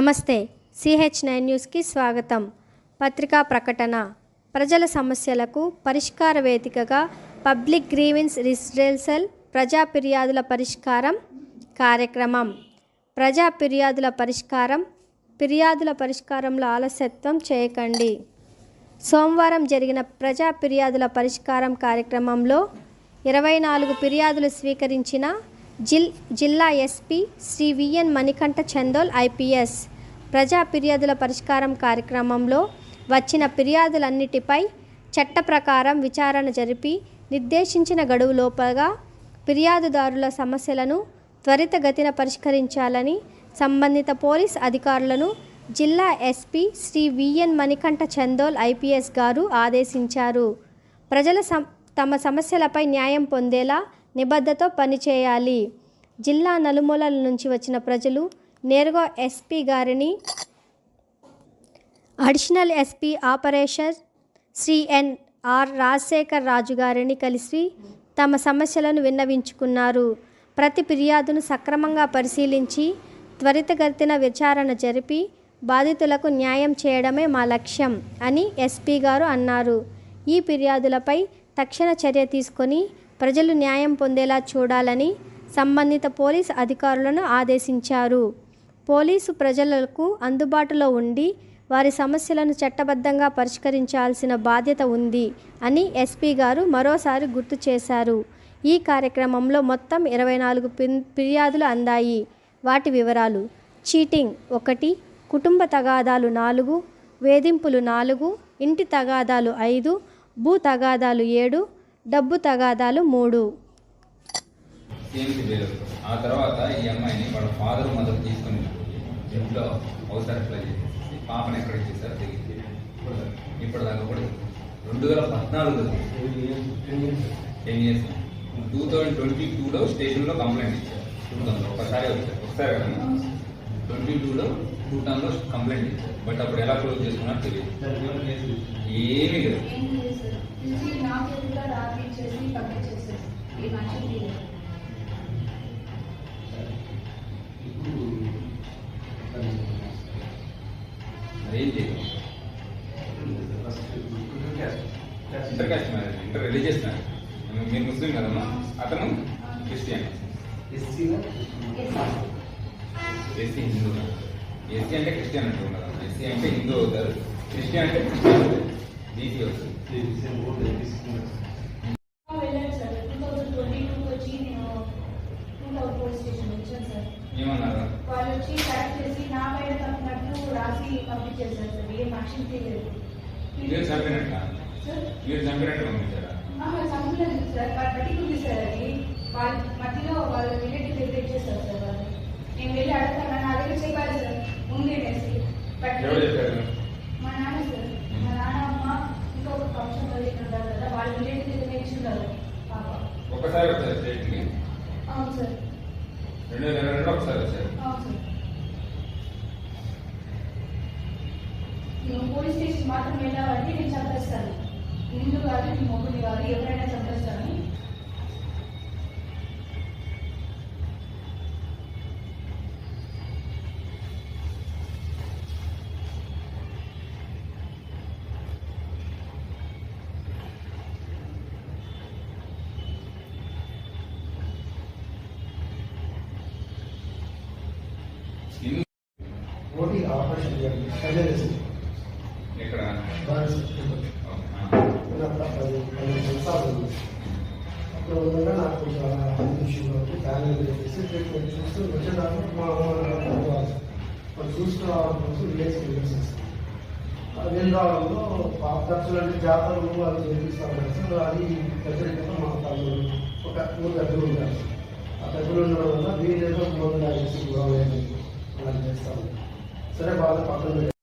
నమస్తే. CH nine న్యూస్కి స్వాగతం. పత్రికా ప్రకటన. ప్రజల సమస్యలకు పరిష్కార వేదికగా పబ్లిక్ గ్రీవెన్స్ రిజిస్ట్రేసల్ ప్రజా ఫిర్యాదుల పరిష్కారం కార్యక్రమం. ప్రజా ఫిర్యాదుల పరిష్కారం ఫిర్యాదుల పరిష్కారంలో ఆలస్యత్వం చేయకండి. సోమవారం జరిగిన ప్రజా ఫిర్యాదుల పరిష్కారం కార్యక్రమంలో ఇరవై నాలుగు ఫిర్యాదులు స్వీకరించిన జిల్ జిల్లా SP Shri VN Manikanta Chandol IPS. ప్రజా ఫిర్యాదుల పరిష్కారం కార్యక్రమంలో వచ్చిన ఫిర్యాదులన్నిటిపై చట్ట ప్రకారం విచారణ జరిపి నిర్దేశించిన గడువు లోపగా ఫిర్యాదుదారుల సమస్యలను త్వరితగతిన పరిష్కరించాలని సంబంధిత పోలీస్ అధికారులను జిల్లా SP Shri VN Manikanta Chandol IPS గారు ఆదేశించారు. ప్రజల సం తమ సమస్యలపై న్యాయం పొందేలా నిబద్ధతో పనిచేయాలి. జిల్లా నలుమూలల నుంచి వచ్చిన ప్రజలు నేరుగా ఎస్పీ గారిని additional SP operation Shri N R Rajasekhar Raju గారిని కలిసి తమ సమస్యలను విన్నవించుకున్నారు. ప్రతి ఫిర్యాదును సక్రమంగా పరిశీలించి త్వరితగతిన విచారణ జరిపి బాధితులకు న్యాయం చేయడమే మా లక్ష్యం అని ఎస్పీ గారు అన్నారు. ఈ ఫిర్యాదులపై తక్షణ చర్య తీసుకొని ప్రజలు న్యాయం పొందేలా చూడాలని సంబంధిత పోలీస్ అధికారులను ఆదేశించారు. పోలీసు ప్రజలకు అందుబాటులో ఉండి వారి సమస్యలను చట్టబద్ధంగా పరిష్కరించాల్సిన బాధ్యత ఉంది అని ఎస్పీ గారు మరోసారి గుర్తు చేశారు. ఈ కార్యక్రమంలో మొత్తం ఇరవై నాలుగు పిన్- ఫిర్యాదులు అందాయి. వాటి వివరాలు చీటింగ్ ఒకటి కుటుంబ తగాదాలు నాలుగు వేధింపులు నాలుగు ఇంటి తగాదాలు ఐదు భూ తగాదాలు ఏడు డబ్బు తగాదాలు మూడు. ఆ తర్వాత ఈ అమ్మాయిని వాళ్ళ ఫాదర్ మదర్ తీసుకుని ఇంట్లో హౌస్ అప్లై చేసేసి పాపను ఎక్కడ ఇచ్చేసారు తెలియదు. ఇప్పటిదాకా కూడా రెండు వేల పద్నాలుగు ten years. Two thousand twenty టూలో స్టేషన్లో కంప్లైంట్ ఇచ్చారు. టూ ఒకసారి వచ్చారు ఒకసారి కదా ట్వంటీ టూలో టూ టౌన్లో కంప్లైంట్ ఇచ్చారు. బట్ అప్పుడు ఎలా క్లోజ్ చేసుకున్నారో తెలియదు. ఏమీ లేదు. Inter caste marriage inter religious marriage మీరు ముస్లిం కదమ్మా అతను క్రిస్టియన్ ఎస్సీ హిందూ ఎస్సీ అంటే క్రిస్టియన్ అంటూ ఉండదు ఎస్సీ అంటే హిందూ అవుతారు క్రిస్టియన్ అంటే క్రిస్టియన్ బీసీ అవుతుంది పోలీస్ స్టేషన్ వచ్చాను సార్. ఏమన్నారు? వాళ్ళు వచ్చి కరెక్ట్ చేసి నా పైన తప్పినట్టు రాసి పంపించేశారు సార్ ఏం యాక్షన్ తీయలేదు. మీరు చంపినట్ట? సార్? మీరు చంపినట్టు పంపించారా? సంపలేదు సార్. వాళ్ళు పట్టుకుంది సార్ అది. వాళ్ళ మధ్యలో వాళ్ళ రిలేటివ్ దగ్గర ఇచ్చేసారు సార్ వాళ్ళు. నేను వెళ్ళి అడుగుతాను. నా దగ్గర చెప్పాలి సార్. ఉంది అనేసి మా నాన్న సార్. మా నాన్న అమ్మ ఇంకొక ఫంక్షన్ వాళ్ళు ఇక్కడ ఉన్నారు కదా. వాళ్ళ రిలేటివ్ దగ్గర ఇచ్చున్నారు పాప. స్టేట్కి అవును సార్. రెండు వేల ఇరవై రెండు ఒకసారి వచ్చారు. అవును పోలీస్ స్టేషన్ మాత్రం వెళ్ళావంటే నేను చంపేస్తాను. నిన్ను కాదు నీ మొగ్గుని కాదు ఎవరైనా చంపేస్తాను హిందూ ఓటీ ఆపరేషన్ చేయండి సర్జరీ ఓకే. పది పదిహేను సంవత్సరాలు ఉంది. అప్పుడు ఉండగా నాకు కొంచెం హెల్త్ ఇష్యూ వచ్చి ఫ్యామిలీ చేసి ట్రీట్మెంట్ చూస్తూ వచ్చేదాకా మా అమ్మ వాళ్ళు చూసుకోవడం కోసం విలేజ్ వెళ్ళేసేసి వెళ్ళి రావడంలో పాప ఖర్చులు అంటే జాతరలు అది చేపిస్తాం అది వ్యతిరేకంగా మా తల్లి ఒక ఊరు దగ్గర ఉంటారు ఆ దగ్గర ఉండడం వల్ల వీళ్ళేదో మూడు చేసి గొడవ అలా చేస్తాము सर बाल पात्र